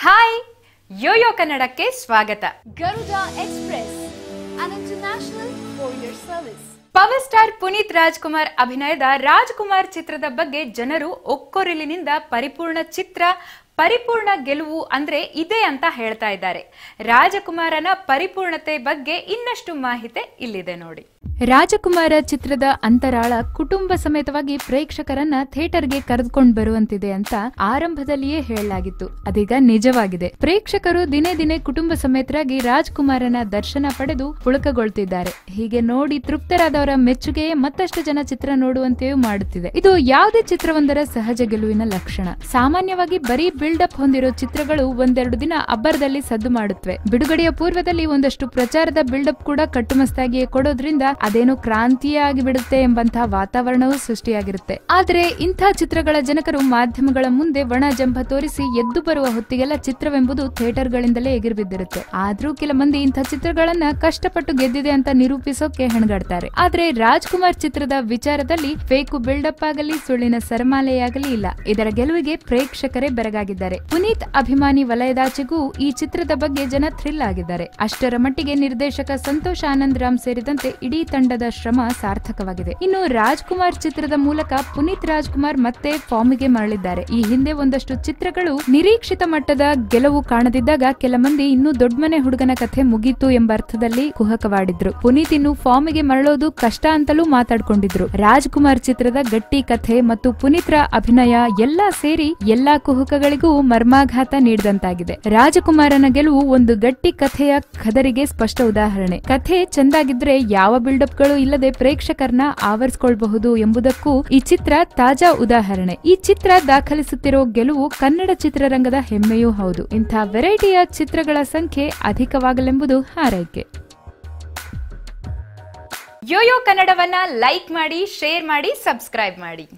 Hi Yoyo ಕನ್ನಡಕ್ಕೆ ಸ್ವಾಗತ Garuda express international service. Power star Puneeth Rajkumar ಅಭಿನಯದ ರಾಜ್ಕುಮಾರ್ ಚಿತ್ರದ ಬಗ್ಗೆ ಜನರು ಒಕ್ಕೊರಿಲಿನಿಂದ ಪರಿಪೂರ್ಣ ಚಿತ್ರ ಪರಿಪೂರ್ಣ ಗೆಲುವು ಅಂದ್ರೆ ಇದೆ ಅಂತ ಹೇಳ್ತಾ ಇದ್ದಾರೆ. ರಾಜಕುಮಾರನ ಪರಿಪೂರ್ಣತೆ ಬಗ್ಗೆ ಇನ್ನಷ್ಟು ಮಾಹಿತಿ ಇಲ್ಲಿದೆ ನೋಡಿ. ರಾಜಕುಮಾರ ಚಿತ್ರದ ಅಂತರಾಳ ಕುಟುಂಬ ಸಮೇತವಾಗಿ ಪ್ರೇಕ್ಷಕರನ್ನ ಥಿಯೇಟರ್ಗೆ ಕರೆದುಕೊಂಡು ಬರುವಂತಿದೆ ಅಂತ ಆರಂಭದಲ್ಲಿಯೇ ಹೇಳಲಾಗಿತ್ತು. ಅದೀಗ ನಿಜವಾಗಿದೆ. ಪ್ರೇಕ್ಷಕರು ದಿನೇ ದಿನೇ ಕುಟುಂಬ ಸಮೇತರಾಗಿ ರಾಜಕುಮಾರನ ದರ್ಶನ ಪಡೆದು ಪುಳಕಗೊಳ್ತಿದ್ದಾರೆ. ಹೀಗೆ ನೋಡಿ ತೃಪ್ತರಾದವರ ಮೆಚ್ಚುಗೆಯೇ ಮತ್ತಷ್ಟು ಜನ ಚಿತ್ರ ನೋಡುವಂತೆಯೂ ಮಾಡುತ್ತಿದೆ. ಇದು ಯಾವುದೇ ಚಿತ್ರವೊಂದರ ಸಹಜ ಗೆಲುವಿನ ಲಕ್ಷಣ. ಸಾಮಾನ್ಯವಾಗಿ ಬರೀ ಬಿಲ್ಡಪ್ ಹೊಂದಿರೋ ಚಿತ್ರಗಳು ಒಂದೆರಡು ದಿನ ಅಬ್ಬರದಲ್ಲಿ ಸದ್ದು ಮಾಡುತ್ತವೆ. ಬಿಡುಗಡೆಯ ಪೂರ್ವದಲ್ಲಿ ಒಂದಷ್ಟು ಪ್ರಚಾರದ ಬಿಲ್ಡಪ್ ಕೂಡ ಕಟ್ಟುಮಸ್ತಾಗಿಯೇ ಕೊಡೋದ್ರಿಂದ ಅದೇನು ಕ್ರಾಂತಿಯೇ ಆಗಿಬಿಡುತ್ತೆ ಎಂಬಂತಹ ವಾತಾವರಣವೂ ಸೃಷ್ಟಿಯಾಗಿರುತ್ತೆ. ಆದರೆ ಇಂಥ ಚಿತ್ರಗಳ ಜನಕರು ಮಾಧ್ಯಮಗಳ ಮುಂದೆ ಒಣ ಜಂಭ ತೋರಿಸಿ ಎದ್ದು ಬರುವ ಹೊತ್ತಿಗೆಲ್ಲ ಚಿತ್ರವೆಂಬುದು ಥಿಯೇಟರ್ಗಳಿಂದಲೇ ಎಗಿರ್ಬಿದ್ದಿರುತ್ತೆ. ಆದ್ರೂ ಕೆಲ ಮಂದಿ ಇಂಥ ಚಿತ್ರಗಳನ್ನ ಕಷ್ಟಪಟ್ಟು ಗೆದ್ದಿದೆ ಅಂತ ನಿರೂಪಿಸೋಕೆ ಹೆಣಗಾಡ್ತಾರೆ. ಆದ್ರೆ ರಾಜ್ಕುಮಾರ್ ಚಿತ್ರದ ವಿಚಾರದಲ್ಲಿ ಫೇಕು ಬಿಲ್ಡಪ್ ಆಗಲಿ ಸುಳ್ಳಿನ ಸರಮಾಲೆಯಾಗಲಿ ಇಲ್ಲ. ಇದರ ಗೆಲುವಿಗೆ ಪ್ರೇಕ್ಷಕರೇ ಬೆರಗಾಗಿದ್ದಾರೆ ಪುನೀತ್ ಅಭಿಮಾನಿ ವಲಯದಾಚೆಗೂ ಈ ಚಿತ್ರದ ಬಗ್ಗೆ ಜನ ಥ್ರಿಲ್ ಆಗಿದ್ದಾರೆ. ಅಷ್ಟರ ಮಟ್ಟಿಗೆ ನಿರ್ದೇಶಕ ಸಂತೋಷ್ ಆನಂದ್ ರಾಮ್ ಸೇರಿದಂತೆ ಇಡೀ ತಂಡದ ಶ್ರಮ ಸಾರ್ಥಕವಾಗಿದೆ. ಇನ್ನು ರಾಜ್ಕುಮಾರ್ ಚಿತ್ರದ ಮೂಲಕ ಪುನೀತ್ ರಾಜ್ಕುಮಾರ್ ಮತ್ತೆ ಫಾರ್ಮಿಗೆ ಮರಳಿದ್ದಾರೆ. ಈ ಹಿಂದೆ ಒಂದಷ್ಟು ಚಿತ್ರಗಳು ನಿರೀಕ್ಷಿತ ಮಟ್ಟದ ಗೆಲುವು ಕಾಣದಿದ್ದಾಗ ಕೆಲ ಮಂದಿ ಇನ್ನೂ ದೊಡ್ಡಮನೆ ಹುಡುಗನ ಕಥೆ ಮುಗೀತು ಎಂಬ ಅರ್ಥದಲ್ಲಿ ಕುಹಕವಾಡಿದ್ರು. ಪುನೀತ್ ಇನ್ನು ಫಾರ್ಮಿಗೆ ಮರಳೋದು ಕಷ್ಟ ಅಂತಲೂ ಮಾತಾಡ್ಕೊಂಡಿದ್ರು. ರಾಜ್ಕುಮಾರ್ ಚಿತ್ರದ ಗಟ್ಟಿ ಕಥೆ ಮತ್ತು ಪುನೀತ್ರ ಅಭಿನಯ ಎಲ್ಲಾ ಸೇರಿ ಎಲ್ಲಾ ಕುಹುಕಗಳಿಗೂ ಮರ್ಮಾಘಾತ ನೀಡಿದಂತಾಗಿದೆ. ರಾಜಕುಮಾರನ ಗೆಲುವು ಒಂದು ಗಟ್ಟಿ ಕಥೆಯ ಖದರಿಗೆ ಸ್ಪಷ್ಟ ಉದಾಹರಣೆ. ಕಥೆ ಚೆಂದಾಗಿದ್ರೆ ಯಾವ ಬಿಲ್ಡಪ್ಗಳು ಇಲ್ಲದೆ ಪ್ರೇಕ್ಷಕರನ್ನ ಆವರಿಸಿಕೊಳ್ಳಬಹುದು ಎಂಬುದಕ್ಕೂ ಈ ಚಿತ್ರ ತಾಜಾ ಉದಾಹರಣೆ. ಈ ಚಿತ್ರ ದಾಖಲಿಸುತ್ತಿರೋ ಗೆಲುವು ಕನ್ನಡ ಚಿತ್ರರಂಗದ ಹೆಮ್ಮೆಯೂ ಹೌದು. ಇಂಥ ವೆರೈಟಿಯ ಚಿತ್ರಗಳ ಸಂಖ್ಯೆ ಅಧಿಕವಾಗಲೆಂಬುದು ಹಾರೈಕೆ. ಯೋಯೋ ಕನ್ನಡವನ್ನ ಲೈಕ್ ಮಾಡಿ, ಶೇರ್ ಮಾಡಿ, ಸಬ್ಸ್ಕ್ರೈಬ್ ಮಾಡಿ.